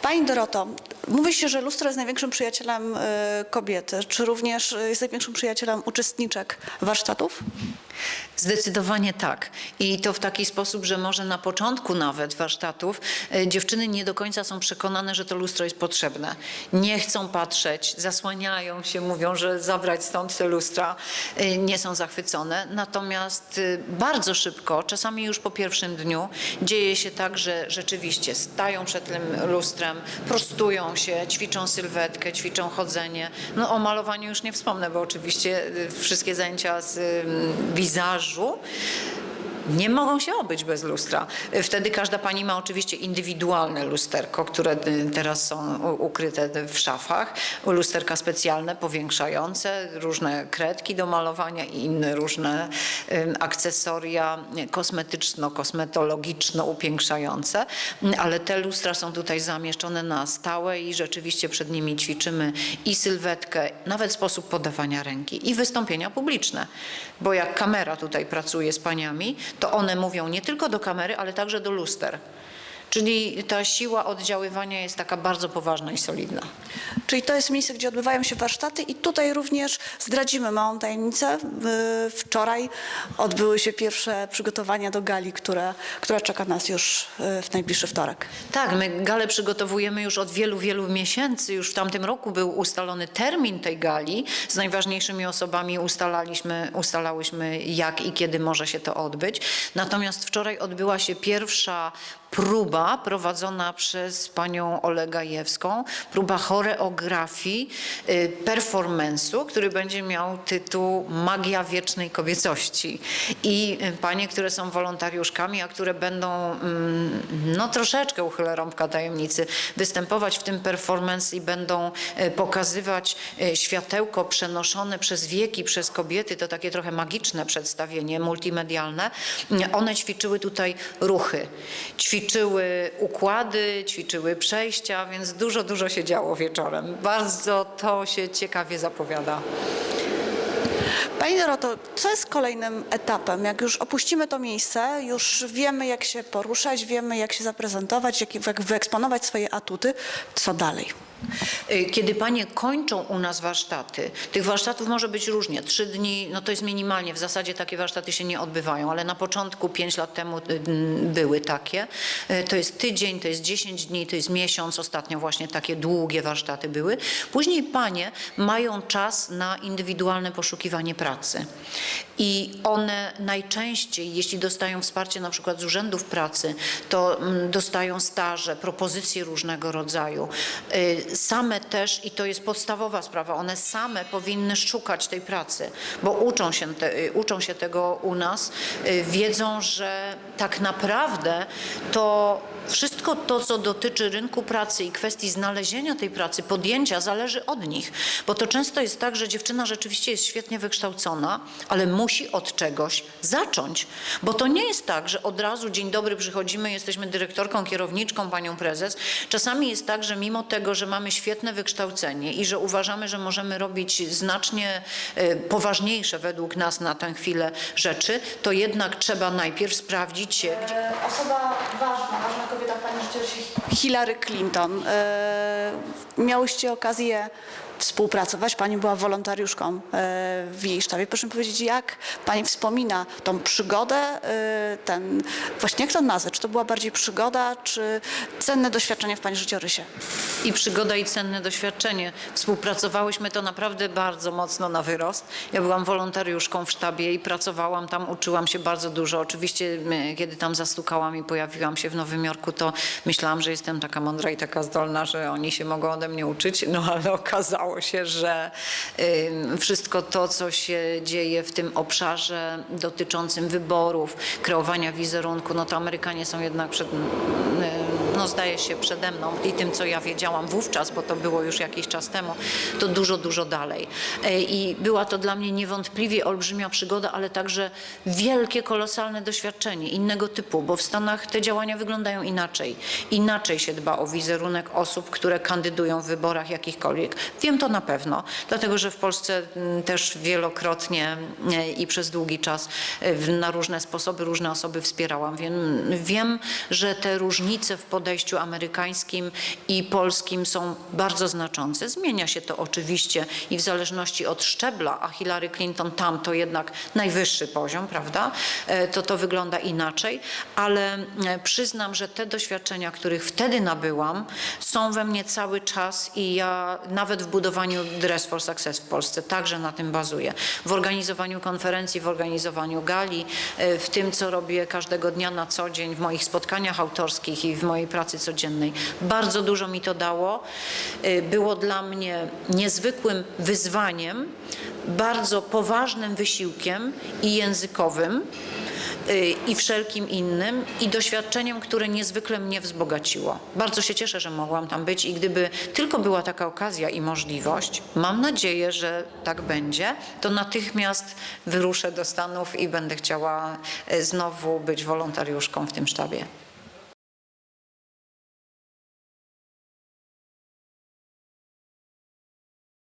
Pani Doroto, mówi się, że lustro jest największym przyjacielem e, kobiety. Czy również e, jest największym przyjacielem uczestniczek warsztatów? Zdecydowanie tak. I to w taki sposób, że może na początku nawet warsztatów e, dziewczyny nie do końca są przekonane, że to lustro jest potrzebne. Nie chcą patrzeć, zasłaniają się, mówią, że zabrać stąd te lustra, nie są zachwycone. Natomiast bardzo szybko, czasami już po pierwszym dniu, dzieje się tak, że rzeczywiście stają przed tym lustrem, prostują się, ćwiczą sylwetkę, ćwiczą chodzenie. No o malowaniu już nie wspomnę, bo oczywiście e, wszystkie zajęcia z mm, wizażu nie mogą się obyć bez lustra. Wtedy każda pani ma oczywiście indywidualne lusterko, które y, teraz są ukryte w szafach. Lusterka specjalne, powiększające, różne kredki do malowania i inne różne y, akcesoria kosmetyczno-kosmetologiczno upiększające. Ale te lustra są tutaj zamieszczone na stałe i rzeczywiście przed nimi ćwiczymy i sylwetkę, nawet sposób podawania ręki i wystąpienia publiczne. Bo jak kamera tutaj pracuje z paniami, to one mówią nie tylko do kamery, ale także do luster. Czyli ta siła oddziaływania jest taka bardzo poważna i solidna. Czyli to jest miejsce, gdzie odbywają się warsztaty i tutaj również zdradzimy małą tajemnicę. Wczoraj odbyły się pierwsze przygotowania do gali, które, która czeka nas już e, w najbliższy wtorek. Tak, my galę przygotowujemy już od wielu, wielu miesięcy. Już w tamtym roku był ustalony termin tej gali. Z najważniejszymi osobami ustalaliśmy, ustalałyśmy jak i kiedy może się to odbyć. Natomiast wczoraj odbyła się pierwsza próba prowadzona przez panią Olegę Jewską, próba choreografii, y, performance'u, który będzie miał tytuł Magia wiecznej kobiecości. I y, panie, które są wolontariuszkami, a które będą mm, no troszeczkę uchylę rąbka tajemnicy, występować w tym performance i będą y, pokazywać światełko przenoszone przez wieki, przez kobiety, to takie trochę magiczne przedstawienie, multimedialne. One ćwiczyły tutaj ruchy, ćwiczyły układy, ćwiczyły przejścia, więc dużo, dużo się działo wieczorem. Bardzo to się ciekawie zapowiada. Pani Doroto, co jest kolejnym etapem? Jak już opuścimy to miejsce, już wiemy jak się poruszać, wiemy jak się zaprezentować, jak, jak wyeksponować swoje atuty. Co dalej? Y, Kiedy panie kończą u nas warsztaty, tych warsztatów może być różnie. Trzy dni, no to jest minimalnie, w zasadzie takie warsztaty się nie odbywają, ale na początku, pięć lat temu y, były takie. Y, To jest tydzień, to jest dziesięć dni, to jest miesiąc, ostatnio właśnie takie długie warsztaty były. Później panie mają czas na indywidualne poszukiwanie pracy. I one najczęściej, jeśli dostają wsparcie na przykład z urzędów pracy, to dostają staże, propozycje różnego rodzaju. Same też, i to jest podstawowa sprawa, one same powinny szukać tej pracy, bo uczą się, te, y, uczą się tego u nas, y, wiedzą, że tak naprawdę to wszystko to, co dotyczy rynku pracy i kwestii znalezienia tej pracy, podjęcia, zależy od nich. Bo to często jest tak, że dziewczyna rzeczywiście jest świetnie wykształcona, ale musi od czegoś zacząć. Bo to nie jest tak, że od razu dzień dobry przychodzimy, jesteśmy dyrektorką, kierowniczką, panią prezes. Czasami jest tak, że mimo tego, że mamy świetne wykształcenie i że uważamy, że możemy robić znacznie e, poważniejsze według nas na tę chwilę rzeczy, to jednak trzeba najpierw sprawdzić się, gdzie E, Osoba ważna, ważna kobieta w Pani życiorysie Hillary Clinton. E, Miałyście okazję współpracować. Pani była wolontariuszką e, w jej sztabie. Proszę mi powiedzieć, jak Pani wspomina tą przygodę, e, ten, właśnie jak to nazwać? Czy to była bardziej przygoda, czy cenne doświadczenie w Pani życiorysie? i przygoda i cenne doświadczenie. Współpracowałyśmy to naprawdę bardzo mocno na wyrost. Ja byłam wolontariuszką w sztabie i pracowałam tam, uczyłam się bardzo dużo. Oczywiście kiedy tam zastukałam i pojawiłam się w Nowym Jorku, to myślałam, że jestem taka mądra i taka zdolna, że oni się mogą ode mnie uczyć, no ale okazało się, że wszystko to, co się dzieje w tym obszarze dotyczącym wyborów, kreowania wizerunku, no to Amerykanie są jednak przed, no zdaje się przede mną i tym, co ja wiedziałam wówczas, bo to było już jakiś czas temu, to dużo, dużo dalej. E, I była to dla mnie niewątpliwie olbrzymia przygoda, ale także wielkie, kolosalne doświadczenie innego typu, bo w Stanach te działania wyglądają inaczej. Inaczej się dba o wizerunek osób, które kandydują w wyborach jakichkolwiek. Wiem to na pewno, dlatego że w Polsce mm, też wielokrotnie e, i przez długi czas e, na różne sposoby różne osoby wspierałam. Wiem, wiem że te różnice w podejściu podejściu amerykańskim i polskim są bardzo znaczące. Zmienia się to oczywiście i w zależności od szczebla, a Hillary Clinton tam to jednak najwyższy poziom, prawda? E, To to wygląda inaczej, ale e, przyznam, że te doświadczenia, których wtedy nabyłam, są we mnie cały czas i ja nawet w budowaniu Dress for Success w Polsce także na tym bazuję. W organizowaniu konferencji, w organizowaniu gali, e, w tym, co robię każdego dnia na co dzień, w moich spotkaniach autorskich i w mojej pracy codziennej. Bardzo dużo mi to dało. E, Było dla mnie niezwykłym wyzwaniem, bardzo poważnym wysiłkiem i językowym, y, i wszelkim innym i doświadczeniem, które niezwykle mnie wzbogaciło. Bardzo się cieszę, że mogłam tam być i gdyby tylko była taka okazja i możliwość, mam nadzieję, że tak będzie, to natychmiast wyruszę do Stanów i będę chciała y, znowu być wolontariuszką w tym sztabie.